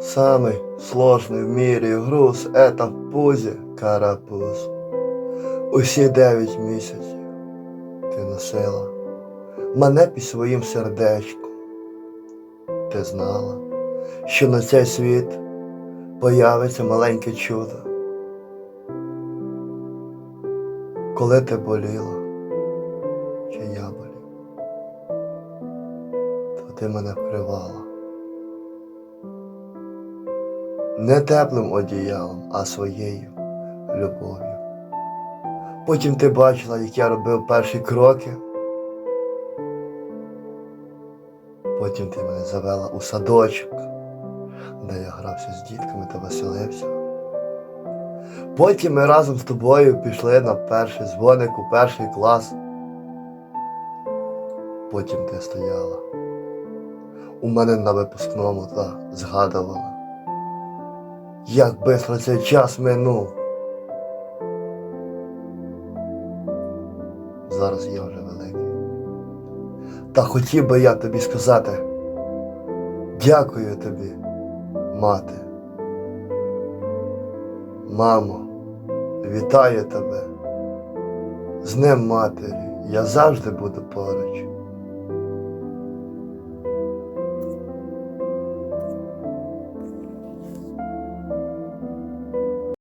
Самый сложний в мірі груз это в пузі карапуз. Усі дев'ять місяців ти носила мене під своїм сердечком. Ти знала, що на цей світ появиться маленьке чудо. Коли ти боліла, чи я болів, то ти мене вкривала. Не теплим одіялом, а своєю любов'ю. Потім ти бачила, як я робив перші кроки. Потім ти мене завела у садочок, де я грався з дітками та веселився. Потім ми разом з тобою пішли на перший дзвоник у перший клас. Потім ти стояла у мене на випускному та згадувала, як бистро цей час минув. Зараз я вже великий. Та хотів би я тобі сказати, дякую тобі, мати. Мамо, вітаю тебе. З Днем матері, я завжди буду поруч.